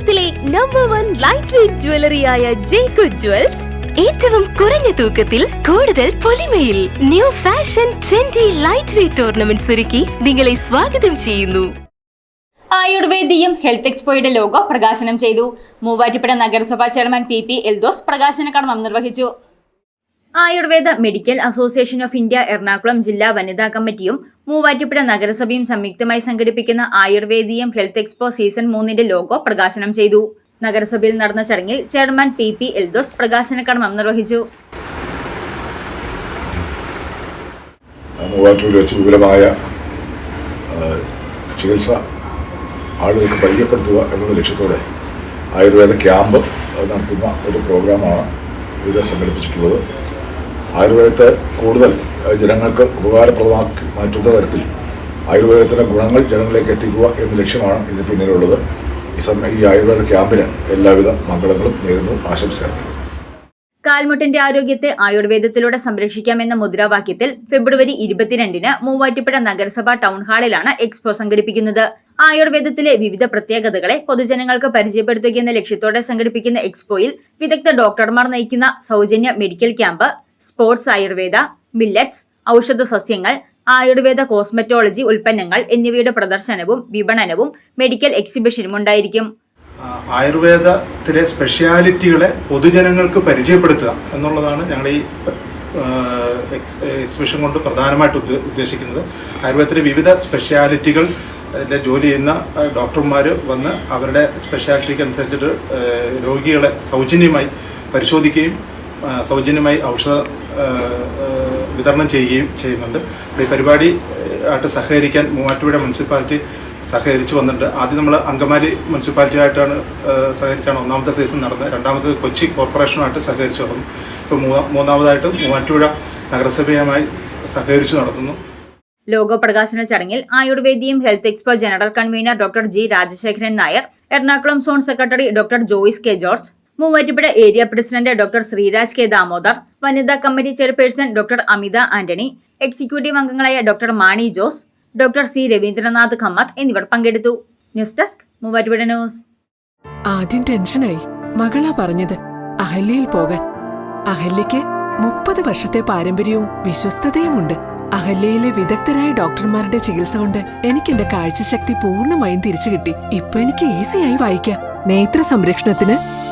കേരളത്തിലെ number one light weight ജ്വല്ലറിയായ Jaku jewels ഏറ്റവും കുറഞ്ഞ തൂക്കത്തിൽ കൂടുതൽ പൊലിമയിൽ new fashion trendy light weight ornaments ഒരുക്കി നിങ്ങളെ സ്വാഗതം ചെയ്യുന്നു. ആയുർവേദിയും ഹെൽത്ത് എക്സ്പോയുടെ ലോഗോ പ്രകാശനം ചെയ്തു. മൂവാറ്റുപുഴ നഗരസഭാ ചെയർമാൻ പി പി എൽദോസ് പ്രകാശന കർമ്മം നിർവഹിച്ചു. Ayurveda medical association of India Ernakulam ജില്ലാ വനിതാ കമ്മിറ്റിയും മൂവാറ്റുപുഴ നഗരസഭയും സംയുക്തമായി സംഘടിപ്പിക്കുന്ന ആയുർവേദീയം ഹെൽത്ത് എക്സ്പോ സീസൺ മൂന്നിന്റെ ലോഗോ പ്രകാശനം ചെയ്തു. നഗരസഭയിൽ നടന്ന ചടങ്ങിൽ ചെയർമാൻ പി പി എൽദോസ് പ്രകാശന കർമ്മം നിർവഹിച്ചു ചികിത്സ ആളുകൾക്ക് പരിചയപ്പെടുത്തുക എന്നുള്ള ലക്ഷ്യത്തോടെ ആയുർവേദ ക്യാമ്പ് നടത്തുന്ന ഒരു പ്രോഗ്രാമാണ് ഇതിൽ സംഘടിപ്പിച്ചിട്ടുള്ളത്. ആയുർവേദത്തെ കൂടുതൽ ജനങ്ങൾക്ക് ഉപകാരപ്രദമാക്കി മാറ്റുന്ന തരത്തിൽ ആയുർവേദത്തിന്റെ ഗുണങ്ങൾ ജനങ്ങളിലേക്ക് എത്തിക്കുക എന്ന ലക്ഷ്യമാണ് ഇതിന് പിന്നിലുള്ളത്. ഈ സമയം ഈ ആയുർവേദ ക്യാമ്പിന് എല്ലാവിധ മംഗളങ്ങളും നേരുന്നു ആശംസകൾ കാൽമുട്ടിന്റെ ആരോഗ്യത്തെ ആയുർവേദത്തിലൂടെ സംരക്ഷിക്കാമെന്ന മുദ്രാവാക്യത്തിൽ ഫെബ്രുവരി ഇരുപത്തിരണ്ടിന് മൂവാറ്റുപുഴ നഗരസഭ ടൗൺ ഹാളിലാണ് എക്സ്പോ സംഘടിപ്പിക്കുന്നത്. ആയുർവേദത്തിലെ വിവിധ പ്രത്യേകതകളെ പൊതുജനങ്ങൾക്ക് പരിചയപ്പെടുത്തുക എന്ന ലക്ഷ്യത്തോടെ സംഘടിപ്പിക്കുന്ന എക്സ്പോയിൽ വിദഗ്ധ ഡോക്ടർമാർ നയിക്കുന്ന സൗജന്യ medical camp sports Ayurveda millets ഔഷധ സസ്യങ്ങൾ ആയുർവേദ കോസ്മെറ്റോളജി ഉൽപ്പന്നങ്ങൾ എന്നിവയുടെ പ്രദർശനവും വിപണനവും മെഡിക്കൽ എക്സിബിഷനും ഉണ്ടായിരിക്കും. ആയുർവേദത്തിലെ സ്പെഷ്യാലിറ്റികളെ പൊതുജനങ്ങൾക്ക് പരിചയപ്പെടുത്തുക എന്നുള്ളതാണ് ഞങ്ങൾ ഈ എക്സിബിഷൻ കൊണ്ട് പ്രധാനമായിട്ട് ഉദ്ദേ- ഉദ്ദേശിക്കുന്നത്. ആയുർവേദത്തിലെ വിവിധ സ്പെഷ്യാലിറ്റികൾ ജോലി ചെയ്യുന്ന ഡോക്ടർമാർ വന്ന് അവരുടെ സ്പെഷ്യാലിറ്റിക്ക് അനുസരിച്ചിട്ട് രോഗികളെ സൗജന്യമായി പരിശോധിക്കുകയും സൗജന്യമായി ഔഷധ വിതരണം ചെയ്യുകയും ചെയ്യുന്നുണ്ട്. ഈ പരിപാടി ആയിട്ട് സഹകരിക്കാൻ മൂവാറ്റുപുഴ മുനിസിപ്പാലിറ്റി സഹകരിച്ചു വന്നിട്ടുണ്ട്. ആദ്യം നമ്മൾ അങ്കമാലി മുനിസിപ്പാലിറ്റി ആയിട്ടാണ് സഹകരിച്ചാണ് ഒന്നാമത്തെ സീസൺ നടന്നത്. രണ്ടാമത്തത് കൊച്ചി കോർപ്പറേഷനുമായിട്ട് സഹകരിച്ചു നടന്നു ഇപ്പോൾ മൂന്നാ മൂന്നാമതായിട്ട് മൂവാറ്റുപുഴ നഗരസഭയുമായി സഹകരിച്ചു നടത്തുന്നു. ലോഗോ പ്രകാശന ചടങ്ങിൽ ആയുർവേദിയും health expo general convener doctor G Rajasekharan Nair Ernakulam zone secretary doctor Joyce K George Muvattupuzha area president doctor Sreeraj K Damodar വനിതാ committee chairperson doctor Amitha Antony executive അംഗങ്ങളായ doctor Mani Jose doctor C Ravindranath Kamath എന്നിവർ പങ്കെടുത്തു. News desk Muvattupuzha news. ആദ്യം ടെൻഷനായി മകളാ പറഞ്ഞത് അഹല്യയിൽ പോകാൻ. അഹല്യയ്ക്ക് മുപ്പത് വർഷത്തെ പാരമ്പര്യവും വിശ്വസ്തതയുമുണ്ട്. അഹല്യയിലെ വിദഗ്ധരായ ഡോക്ടർമാരുടെ ചികിത്സ കൊണ്ട് എനിക്ക് എന്റെ കാഴ്ചശക്തി പൂർണമായും തിരിച്ചു കിട്ടി ഇപ്പൊ എനിക്ക് ഈസിയായി വായിക്കാം. നേത്ര സംരക്ഷണത്തിന്